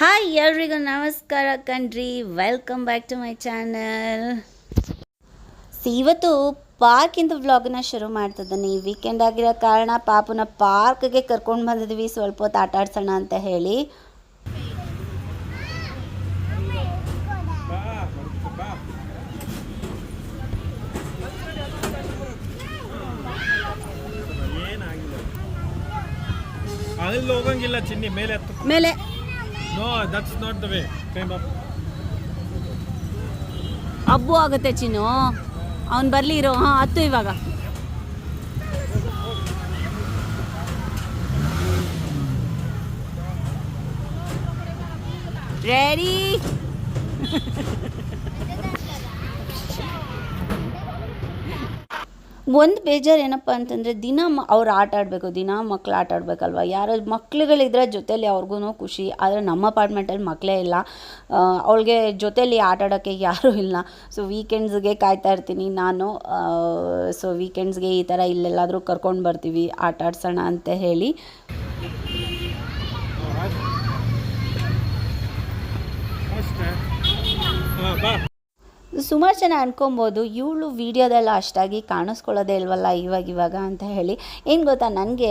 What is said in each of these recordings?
Hi ಎಲ್ರಿಗೂ ನಮಸ್ಕಾರ ಕಣ್ರಿ. Welcome back to my channel ಇವತ್ತು ಪಾರ್ಕಿಂದ ವ್ಲಾಗ್ನ ಶುರು ಮಾಡ್ತಿದ್ದೀನಿ. ವೀಕೆಂಡ್ ಆಗಿರೋ ಕಾರಣ ಪಾಪುನ ಪಾರ್ಕ್ಗೆ ಕರ್ಕೊಂಡು ಬಂದಿದ್ವಿ. ಸ್ವಲ್ಪ ಹೊತ್ತು ಆಟ ಆಡ್ಸೋಣ ಅಂತ ಹೇಳಿ. ಮೇಲೆ no that's not the way came up ಹಬ್ಬು ಆಗುತ್ತೆ ಚಿನ್ನು. ಅವ್ನು ಬರಲಿ ಇರೋ. ಹಾಂ, ಹತ್ತು ಇವಾಗ. ರೆಡಿ ಒಂದು ಬೇಜಾರು ಏನಪ್ಪ ಅಂತಂದರೆ ದಿನ ಮ ಅವ್ರು ಆಟ ಆಡಬೇಕು, ದಿನ ಮಕ್ಳು ಆಟ ಆಡಬೇಕಲ್ವ? ಯಾರೋ ಮಕ್ಳುಗಳಿದ್ರೆ ಜೊತೇಲಿ ಅವ್ರಿಗೂ ಖುಷಿ, ಆದರೆ ನಮ್ಮ ಅಪಾರ್ಟ್ಮೆಂಟಲ್ಲಿ ಮಕ್ಕಳೇ ಇಲ್ಲ. ಅವಳಿಗೆ ಜೊತೇಲಿ ಆಟ ಆಡೋಕ್ಕೆ ಯಾರೂ ಇಲ್ಲ. ಸೊ ವೀಕೆಂಡ್ಸ್ಗೆ ಕಾಯ್ತಾ ಇರ್ತೀನಿ ನಾನು. ಸೊ ವೀಕೆಂಡ್ಸ್ಗೆ ಈ ಥರ ಇಲ್ಲೆಲ್ಲಾದರೂ ಕರ್ಕೊಂಡು ಬರ್ತೀವಿ, ಆಟ ಆಡ್ಸೋಣ ಅಂತ ಹೇಳಿ. ಸುಮಾರು ಜನ ಅನ್ಕೊಬೋದು, ಇವಳು ವೀಡಿಯೋದೆಲ್ಲ ಅಷ್ಟಾಗಿ ಕಾಣಿಸ್ಕೊಳ್ಳೋದೇ ಇಲ್ವಲ್ಲ ಇವಾಗ ಇವಾಗ ಅಂತ ಹೇಳಿ. ಏನು ಗೊತ್ತಾ, ನನಗೆ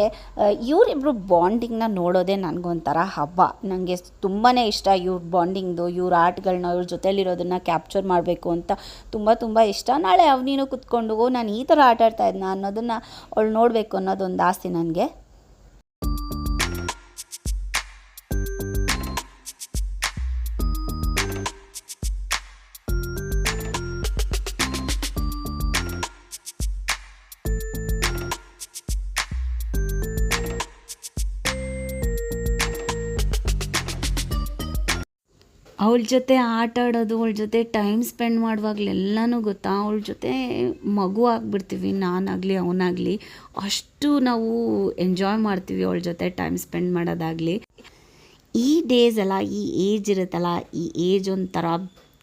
ಇವರಿಬ್ಬರು ಬಾಂಡಿಂಗ್ನ ನೋಡೋದೇ ನನಗೊಂಥರ ಹಬ್ಬ. ನನಗೆ ತುಂಬಾ ಇಷ್ಟ ಇವ್ರ ಬಾಂಡಿಂಗ್ದು, ಇವ್ರ ಆರ್ಟ್ಗಳನ್ನ ಇವ್ರ ಜೊತೆಲಿರೋದನ್ನು ಕ್ಯಾಪ್ಚರ್ ಮಾಡಬೇಕು ಅಂತ ತುಂಬ ತುಂಬ ಇಷ್ಟ. ನಾಳೆ ಅವನೀನು ಕುತ್ಕೊಂಡು ನಾನು ಈ ಥರ ಆಟ ಇದ್ನ ಅನ್ನೋದನ್ನು ಅವಳು ನೋಡಬೇಕು ಅನ್ನೋದೊಂದು ಆಸೆ ನನಗೆ. ಅವಳ ಜೊತೆ ಆಟ ಆಡೋದು, ಅವಳ ಜೊತೆ ಟೈಮ್ ಸ್ಪೆಂಡ್ ಮಾಡುವಾಗಲೆಲ್ಲನೂ ಗೊತ್ತಾ, ಅವಳ ಜೊತೆ ಮಗು ಆಗಿಬಿಡ್ತೀವಿ, ನಾನಾಗಲಿ, ಅವನಾಗಲಿ. ಅಷ್ಟು ನಾವು ಎಂಜಾಯ್ ಮಾಡ್ತೀವಿ ಅವಳ ಜೊತೆ ಟೈಮ್ ಸ್ಪೆಂಡ್ ಮಾಡೋದಾಗಲಿ. ಈ ಡೇಸ್ ಅಲ್ಲ, ಈ ಏಜ್ ಇರುತ್ತಲ್ಲ, ಈ ಏಜ್ ಒಂಥರ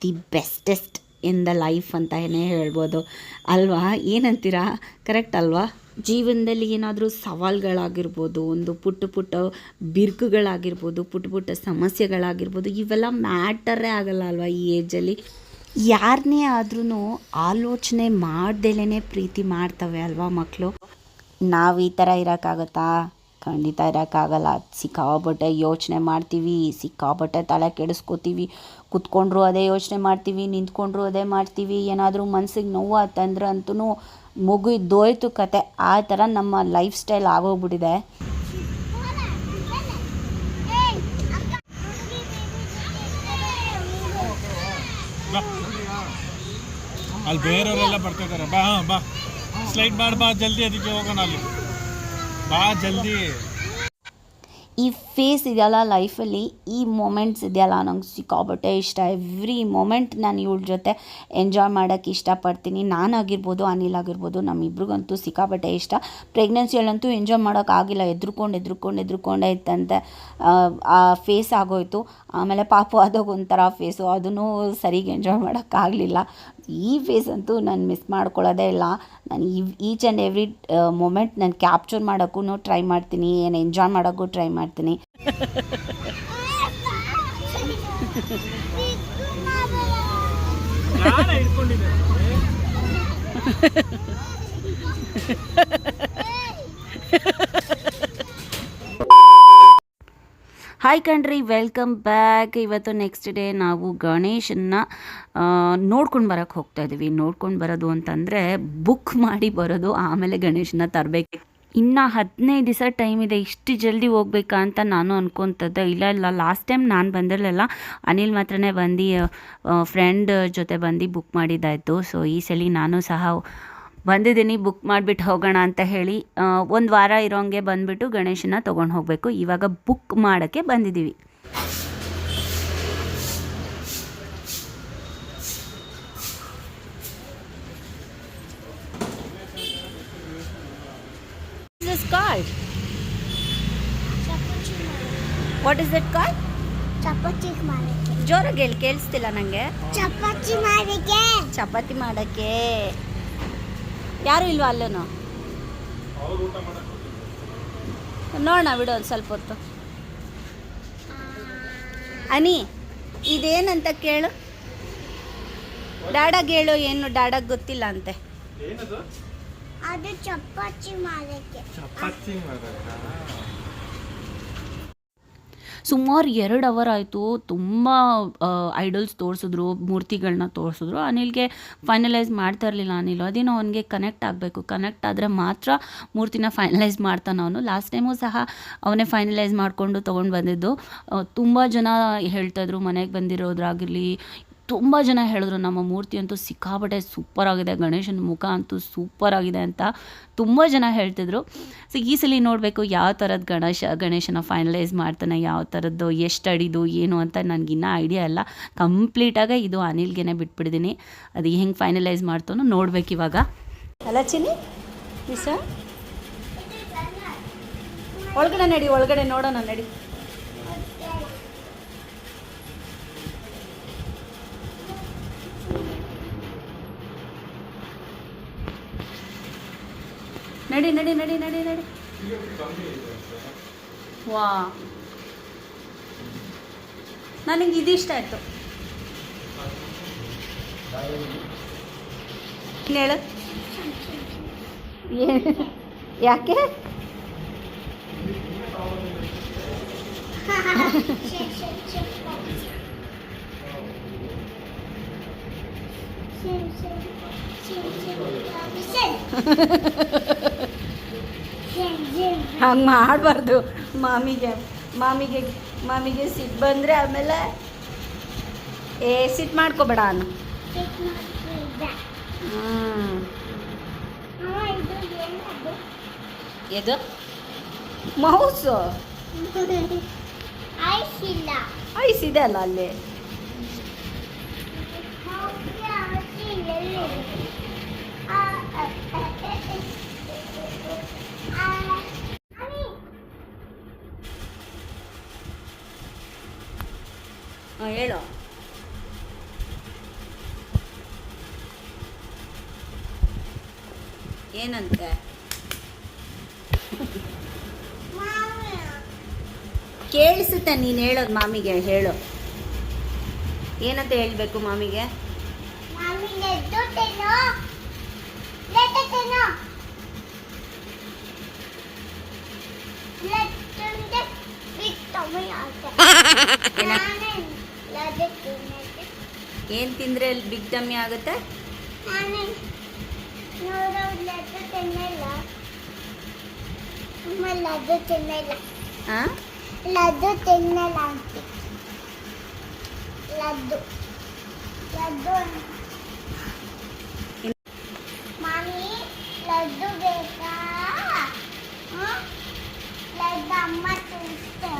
the bestest in the life ಅಂತ ಏನೇ ಹೇಳ್ಬೋದು. ಅಲ್ವಾ? ಏನಂತೀರಾ? ಕರೆಕ್ಟ್ ಅಲ್ವಾ? ಜೀವನದಲ್ಲಿ ಏನಾದರೂ ಸವಾಲುಗಳಾಗಿರ್ಬೋದು, ಒಂದು ಪುಟ್ಟ ಪುಟ್ಟ ಬಿರುಕುಗಳಾಗಿರ್ಬೋದು, ಪುಟ್ಟ ಪುಟ್ಟ ಸಮಸ್ಯೆಗಳಾಗಿರ್ಬೋದು, ಇವೆಲ್ಲ ಮ್ಯಾಟರೇ ಆಗಲ್ಲ ಅಲ್ವಾ ಈ ಏಜಲ್ಲಿ ಯಾರನ್ನೇ ಆದ್ರೂ ಆಲೋಚನೆ ಮಾಡ್ದೇಲೇ ಪ್ರೀತಿ ಮಾಡ್ತವೆ ಅಲ್ವಾ ಮಕ್ಕಳು ನಾವು ಈ ಥರ ಇರೋಕ್ಕಾಗತ್ತಾ? ಖಂಡಿತ ಇರೋಕ್ಕಾಗಲ್ಲ. ಸಿಕ್ಕಾಪಟ್ಟೆ ಯೋಚನೆ ಮಾಡ್ತೀವಿ, ಸಿಕ್ಕಾಪಟ್ಟೆ ತಲೆ ಕೆಡಿಸ್ಕೋತೀವಿ. ಕುತ್ಕೊಂಡ್ರು ಅದೇ ಯೋಚನೆ ಮಾಡ್ತೀವಿ, ನಿಂತ್ಕೊಂಡ್ರು ಅದೇ ಮಾಡ್ತೀವಿ. ಏನಾದರೂ ಮನ್ಸಿಗೆ ನೋವು ಆತಂದ್ರೆ ಅಂತೂ ಮಗು ಇದ್ದೋಯ್ತು ಕತೆ. ಆ ಥರ ನಮ್ಮ ಲೈಫ್ ಸ್ಟೈಲ್ ಆಗೋಗ್ಬಿಟ್ಟಿದೆ. ಅಲ್ಲಿ ಬೇರೆಯವರೆಲ್ಲ ಬರ್ತಾ ಇದ್ದಾರೆ. ಬಾ ಬಾ. ಸ್ಲೈಡ್ ಮಾಡಿ, ಬಾ. ಜಲ್ದಿ ಅದಕ್ಕೆ ಹೋಗೋಣ ಅಲ್ಲಿ. ಬಾ ಜಲ್ದಿ. ಈ ಫೇಸ್ ಇದೆಯಲ್ಲ ಲೈಫಲ್ಲಿ ಈ ಮೊಮೆಂಟ್ಸ್ ಇದೆಯಲ್ಲ ನಂಗೆ ಸಿಕ್ಕಾಬಟ್ಟೆ ಇಷ್ಟ. ಎವ್ರಿ ಮೊಮೆಂಟ್ ನಾನು ಇವಳ ಜೊತೆ ಎಂಜಾಯ್ ಮಾಡೋಕ್ಕೆ ಇಷ್ಟಪಡ್ತೀನಿ. ನಾನಾಗಿರ್ಬೋದು, ಅನಿಲ್ ಆಗಿರ್ಬೋದು, ನಮ್ಮಿಬ್ರಿಗಂತೂ ಸಿಕ್ಕಾಬಟ್ಟೆ ಇಷ್ಟ. ಪ್ರೆಗ್ನೆನ್ಸಿಯಲ್ಲಂತೂ ಎಂಜಾಯ್ ಮಾಡೋಕ್ಕಾಗಿಲ್ಲ ಎದ್ರುಕೊಂಡು ಎದ್ರುಕೊಂಡು, ಎದ್ರುಕೊಂಡೇ ಇತ್ತಂತೆ ಆ ಫೇಸ್ ಆಗೋಯ್ತು. ಆಮೇಲೆ ಪಾಪು ಒಂಥರ ಫೇಸು ಅದನ್ನು ಸರಿಗೆ ಎಂಜಾಯ್ ಮಾಡೋಕ್ಕಾಗಲಿಲ್ಲ ಈ ಫೇಸ್ ಅಂತೂ ನಾನು ಮಿಸ್ ಮಾಡ್ಕೊಳ್ಳೋದೇ ಇಲ್ಲ. ನಾನು ಈ ಈಚ್ ಆ್ಯಂಡ್ ಎವ್ರಿ ಮೂಮೆಂಟ್ ನಾನು ಕ್ಯಾಪ್ಚರ್ ಮಾಡೋಕ್ಕೂ ಟ್ರೈ ಮಾಡ್ತೀನಿ ಏನು ಎಂಜಾಯ್ ಮಾಡೋಕ್ಕೂ ಟ್ರೈ ಮಾಡ್ತೀನಿ. ಹಾಯ್ ಕಣ್ರಿ ವೆಲ್ಕಮ್ ಬ್ಯಾಕ್ ಇವತ್ತು ನೆಕ್ಸ್ಟ್ ಡೇ ನಾವು ಗಣೇಶನ್ನ ನೋಡ್ಕೊಂಡು ಬರೋಕ್ಕೆ ಹೋಗ್ತಾ ಇದ್ದೀವಿ ನೋಡ್ಕೊಂಡು ಬರೋದು ಅಂತಂದರೆ ಬುಕ್ ಮಾಡಿ ಬರೋದು, ಆಮೇಲೆ ಗಣೇಶನ ತರಬೇಕು. ಇನ್ನು ಹದಿನೈದು ದಿವಸ ಟೈಮ್ ಇದೆ, ಇಷ್ಟು ಜಲ್ದಿ ಹೋಗ್ಬೇಕಾ ಅಂತ ನಾನು ಅನ್ಕೊತದ್ದೆ. ಇಲ್ಲ ಇಲ್ಲ ಲಾಸ್ಟ್ ಟೈಮ್ ನಾನು ಬಂದಿರಲಿಲ್ಲ. ಅನಿಲ್ ಮಾತ್ರನೇ ಬಂದು ಫ್ರೆಂಡ್ ಜೊತೆ ಬಂದು ಬುಕ್ ಮಾಡಿದ್ದಾಯಿತು. ಸೊ ಈ ಸಲ ನಾನು ಸಹ ಬಂದಿದ್ದೀನಿ ಬುಕ್ ಮಾಡಿಬಿಟ್ಟು ಹೋಗೋಣ ಅಂತ ಹೇಳಿ ಒಂದು ವಾರ ಇರೋಂಗೆ ಬಂದುಬಿಟ್ಟು ಗಣೇಶನ ತೊಗೊಂಡು ಹೋಗಬೇಕು. ಇವಾಗ ಬುಕ್ ಮಾಡೋಕ್ಕೆ ಬಂದಿದ್ದೀವಿ what is that call chapati ಮಾಡೋಕೆ ಜೋರಾಗಿ ಹೇಳಿ ಕೇಳಿಸ್ತಿಲ್ಲ ನನಗೆ ಚಪಾತಿ ಮಾಡಕ್ಕೆ. ಚಪಾತಿ ಮಾಡೋಕ್ಕೆ. ಯಾರು ಇಲ್ವಾ ಅಲ್ಲೂ ನೋಡೋಣ ಬಿಡು ಒಂದು ಸ್ವಲ್ಪ ಹೊತ್ತು. ಅನಿ ಇದೇನಂತ ಕೇಳು? ಡಾಡಾಗ ಹೇಳು ಏನು ಡಾಡಾಗ ಗೊತ್ತಿಲ್ಲ ಅಂತೆ. ಅದು ಚಪಾತಿ ಮಾಡಕ್ಕೆ. ಚಪಾತಿ ಸುಮಾರು ಎರಡು ಅವರ್ ಆಯಿತು, ತುಂಬ ಐಡಲ್ಸ್ ತೋರಿಸಿದ್ರು ಮೂರ್ತಿಗಳನ್ನ ತೋರಿಸಿದ್ರು. ಅನಿಲ್ಗೆ ಫೈನಲೈಸ್ ಮಾಡ್ತಾ ಇರಲಿಲ್ಲ ಅನಿಲ್. ಅದೇನೋ ಅವನಿಗೆ ಕನೆಕ್ಟ್ ಆಗಬೇಕು. ಕನೆಕ್ಟ್ ಆದರೆ ಮಾತ್ರ ಮೂರ್ತಿನ ಫೈನಲೈಸ್ ಮಾಡ್ತಾನೆ ಅವನು. ಲಾಸ್ಟ್ ಟೈಮು ಸಹ ಅವನೇ ಫೈನಲೈಸ್ ಮಾಡಿಕೊಂಡು ತೊಗೊಂಡು ಬಂದಿದ್ದು. ತುಂಬ ಜನ ಹೇಳ್ತಾಯಿದ್ರು ಮನೆಗೆ ಬಂದಿರೋದ್ರಾಗಿರಲಿ ತುಂಬ ಜನ ಹೇಳಿದ್ರು, ನಮ್ಮ ಮೂರ್ತಿ ಅಂತೂ ಸಿಕ್ಕಾಪಟ್ಟೆ ಸೂಪರ್ ಆಗಿದೆ, ಗಣೇಶನ ಮುಖ ಅಂತೂ ಸೂಪರ್ ಆಗಿದೆ ಅಂತ ತುಂಬ ಜನ ಹೇಳ್ತಿದ್ರು. ಸೊ ಈ ಸಲ ನೋಡಬೇಕು ಯಾವ ಥರದ ಗಣೇಶ, ಗಣೇಶನ ಫೈನಲೈಸ್ ಮಾಡ್ತಾನೆ, ಯಾವ ಥರದ್ದು ಎಷ್ಟು ಅಡಿದು, ಏನು ಅಂತ ನನಗಿನ್ನೂ ಐಡಿಯಾ ಇಲ್ಲ. ಕಂಪ್ಲೀಟಾಗಿ ಇದು ಅನಿಲ್ಗೆ ಬಿಟ್ಬಿಡ್ತೀನಿ. ಅದು ಹೆಂಗೆ ಫೈನಲೈಸ್ ಮಾಡ್ತಾನೋ ನೋಡ್ಬೇಕು ಇವಾಗ. ಅಲ್ಲ ಒಳಗಡೆ ನಡಿ, ಒಳಗಡೆ ನೋಡೋಣ, ನಡಿ. ನಡಿ ನಡಿ ನಡಿ ನಡಿ ನಡಿ. ವಾ. ನನಗೆ ಇದಿಷ್ಟ ಆಯಿತು. ಹೇಳು. ಯಾಕೆ? ಹಂಗೆ ಮಾಡಬಾರ್ದು. ಮಾಮಿಗೆ ಮಾಮಿಗೆ ಮಾಮಿಗೆ ಸಿಟ್ಟು ಬಂದರೆ ಆಮೇಲೆ ಏ ಸಿಟ್ಟು ಮಾಡ್ಕೋಬೇಡ ಅನ್ನು. ಎದು? ಮೌಸು. ಐಸ್ ಇಲ್ಲ. ಐಸ್ ಇದೆ ಅಲ್ಲ ಅಲ್ಲಿ? ಹೇಳು ಏನಂತೆ ಕೇಳಿಸುತ್ತೆ ನೀನು ಹೇಳೋದು ಮಾಮಿಗೆ ಹೇಳು. ಏನಂತ ಹೇಳಬೇಕು ಮಾಮಿಗೆ? Mami, ಏನು ತಿಂದರೆ ಬಿಗ್ ಟಮ್ಮಿ ಆಗುತ್ತೆ ನಾನೇ ನೋಡು ಲಡ್ಡು ತಿನ್ನಲ್ಲ ಅಮ್ಮ ಲಡ್ಡು ತಿನ್ನಲ್ಲ ಹಾಂ ಲಡ್ಡು ತಿನ್ನಲ್ಲ ಅಂತ ಲಡ್ಡು ಲಡ್ಡು ಮಾಮಿ ಲಡ್ಡು ಬೇಕಾ ಹ್ಮ್? ಲಡ್ಡು ಅಮ್ಮ ತಿನ್ನಿಸ್ತೆ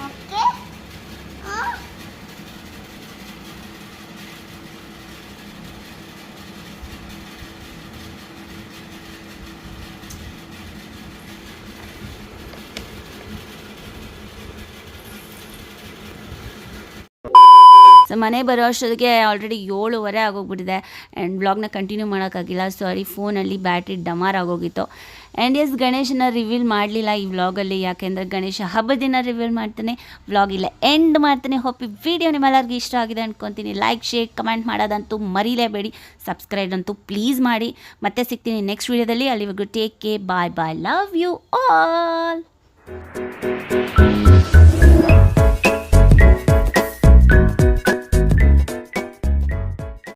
ಸೊ ಮನೆ ಬರೋ ಅಷ್ಟೊತ್ತಿಗೆ ಆಲ್ರೆಡಿ ಏಳುವರೆ ಆಗೋಗ್ಬಿಟ್ಟಿದೆ. ಆ್ಯಂಡ್ ಬ್ಲಾಗ್ನ ಕಂಟಿನ್ಯೂ ಮಾಡೋಕ್ಕಾಗಿಲ್ಲ. ಸಾರಿ ಫೋನಲ್ಲಿ ಬ್ಯಾಟ್ರಿ ಡಮಾರ್ ಆಗೋಗಿತ್ತು. ಆ್ಯಂಡ್ ಎಸ್ ಗಣೇಶನ ರಿವೀಲ್ ಮಾಡಲಿಲ್ಲ ಈ ವ್ಲಾಗಲ್ಲಿ ಯಾಕೆಂದರೆ ಗಣೇಶ ಹಬ್ಬದ ದಿನ ರಿವೀಲ್ ಮಾಡ್ತಾನೆ ವ್ಲಾಗ್ ಇಲ್ಲ ಎಂಡ್ ಮಾಡ್ತಾನೆ. ಹೋಪಿ ವಿಡಿಯೋ ನಿಮ್ಮೆಲ್ಲರಿಗೂ ಇಷ್ಟ ಆಗಿದೆ ಅಂದ್ಕೊತೀನಿ ಲೈಕ್ ಶೇರ್ ಕಮೆಂಟ್ ಮಾಡೋದಂತೂ ಮರಿಲೇಬೇಡಿ. ಸಬ್ಸ್ಕ್ರೈಬ್ ಅಂತೂ ಪ್ಲೀಸ್ ಮಾಡಿ. ಮತ್ತೆ ಸಿಗ್ತೀನಿ ನೆಕ್ಸ್ಟ್ ವೀಡಿಯೋದಲ್ಲಿ ಅಲ್ಲಿವರೆಗೂ take care bye bye love you all